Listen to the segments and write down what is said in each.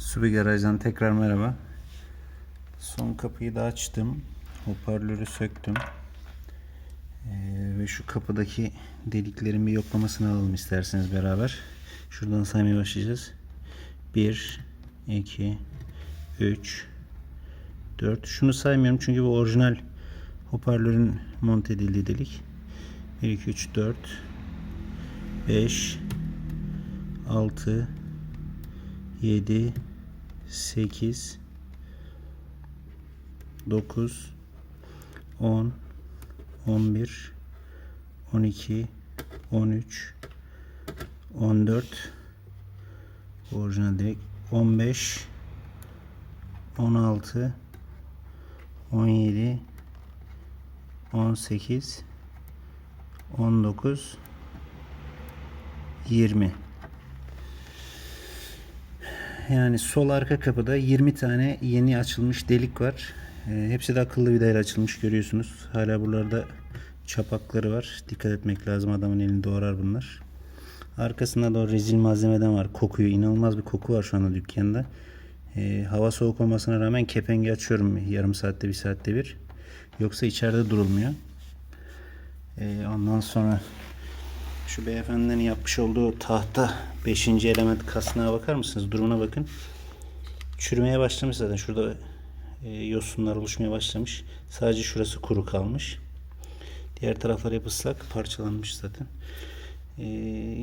Subi Garaj'dan tekrar merhaba. Son kapıyı da açtım. Hoparlörü söktüm. Ee, ve şu kapıdaki deliklerin bir yoklamasını alalım isterseniz beraber. Şuradan saymaya başlayacağız. 1, 2, 3, 4. Şunu saymıyorum çünkü bu orijinal hoparlörün monte edildiği delik. 1, 2, 3, 4, 5, 6, 7 8 9 10 11 12 13 14 orijinal direkt 15 16 17 18 19 20 yani sol arka kapıda 20 tane yeni açılmış delik var. Ee, hepsi de akıllı vidayla açılmış görüyorsunuz. Hala buralarda çapakları var. Dikkat etmek lazım adamın elini doğrar bunlar. Arkasında da o rezil malzemeden var. Kokuyu inanılmaz bir koku var şu anda dükkanda. Ee, hava soğuk olmasına rağmen kepengi açıyorum yarım saatte bir saatte bir. Yoksa içeride durulmuyor. Ee, ondan sonra şu beyefendinin yapmış olduğu tahta 5. element kasnağa bakar mısınız? Durumuna bakın. Çürümeye başlamış zaten. Şurada e, yosunlar oluşmaya başlamış. Sadece şurası kuru kalmış. Diğer taraflar hep ıslak. Parçalanmış zaten. E,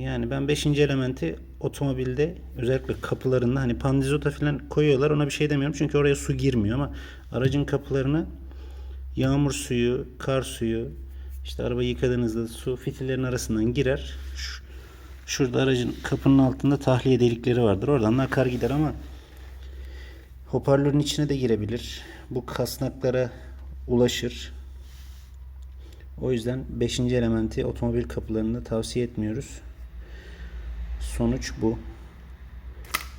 yani ben 5. elementi otomobilde özellikle kapılarında hani pandizota falan koyuyorlar. Ona bir şey demiyorum. Çünkü oraya su girmiyor ama aracın kapılarına yağmur suyu, kar suyu, işte araba yıkadığınızda su fitillerin arasından girer. Şu- Şurada aracın kapının altında tahliye delikleri vardır. Oradan da akar gider ama hoparlörün içine de girebilir. Bu kasnaklara ulaşır. O yüzden 5. elementi otomobil kapılarında tavsiye etmiyoruz. Sonuç bu.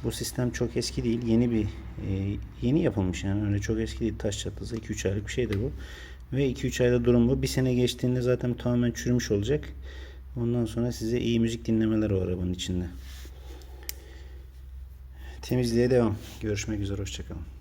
Bu sistem çok eski değil. Yeni bir e, yeni yapılmış yani öyle çok eski değil. Taş çatlasa 2-3 aylık bir şeydir bu. Ve 2-3 ayda durum bu. Bir sene geçtiğinde zaten tamamen çürümüş olacak. Ondan sonra size iyi müzik dinlemeler o arabanın içinde. Temizliğe devam. Görüşmek üzere. Hoşçakalın.